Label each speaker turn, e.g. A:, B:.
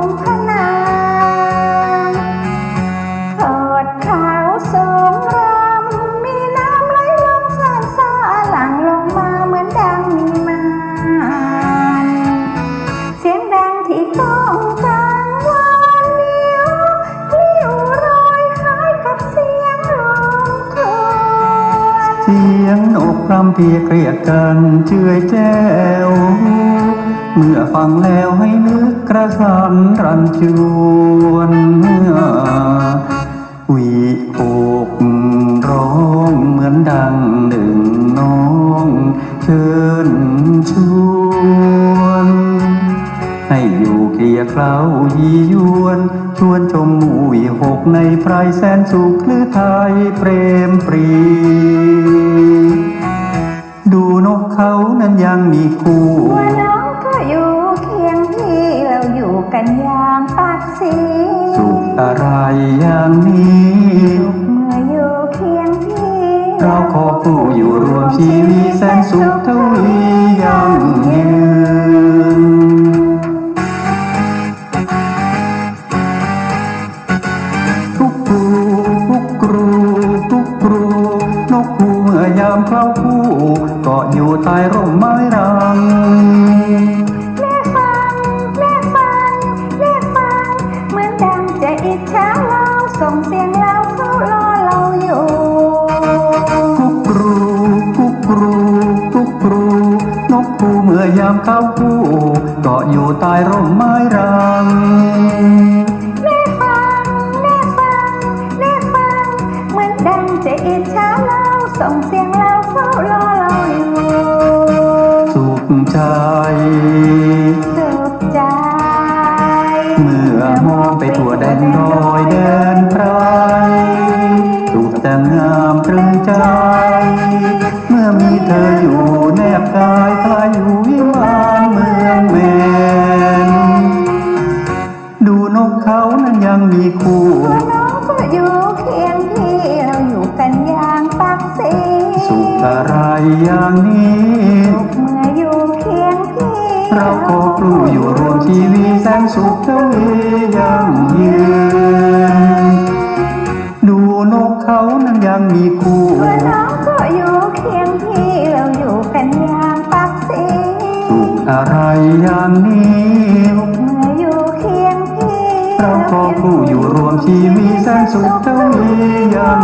A: มพนางขอดขาวสงรำมีน้ำไหลลงสานสาหลังลงมาเหมือนดังมีมานเสียงดังที่ก้องกังวานเลี้ยวเลี้ยวรอยหายกับเสียงลมครวนเสี
B: ยงนกรำที่เกลียดกันเจือยแจ้ว เมื่อฟังแล้วให้นึกกระสันรันจวนวีโอกร้องเหมือนดังหนึ่งน้องเชิญชวน ให้อยู่เกลียเคล้ายียวน ชวนชมหมู่วีหกในไพรแสนสุขหรือไทยเปรมปรีดูนกเขานั้นยังมีคู่
A: ก็อยู่เคียงพี่เราอยู่กันอย่างปากสีสุขอ
B: ะไรอย่างนี้
A: เมื่ออยู่เคียงพี่ เราขอผู้อยู่รวมชีวิตแสนสุขทวี ส่งเสียงเราเฝ้ารอเราอยู่
B: กุกรูกุกรูกุกรูนกคู่เมื่อยามเข้าคู่เกาะอยู่ใต้ร่มไม้รัง
A: แม่ฟังแม่ฟังแม่ฟังเหมือนดังจะอิจฉาเราส่งเสียงเราเฝ้ารอเราอยู่
B: สุขใจสุ งามตรึงใจ เมื่อมีเธออยู่แนบกายคลายอยู่วิมานเมืองแมนดูนกเขานั้นยังมีคู่
A: น้องก็อยู่เคียงพี่เราอยู่กันอย่างปักสีสุขอ
B: ะไรอย่างนี้
A: เมื่ออยู่เคียงพี่เราก็กลู่อยู่รวมชีวิตแสนสุขทวียังยืน
B: กเขานั้นยังมีคู่ตัวน้
A: องก็อยู่เคียงพี่เราอยู่กันอย่างปักสีสุข
B: อะไรอย่างนี้เมื่
A: ออยู่เคียงพี่เราก็กลู่อยู่รวมชีวิตแสนสุขทวียัง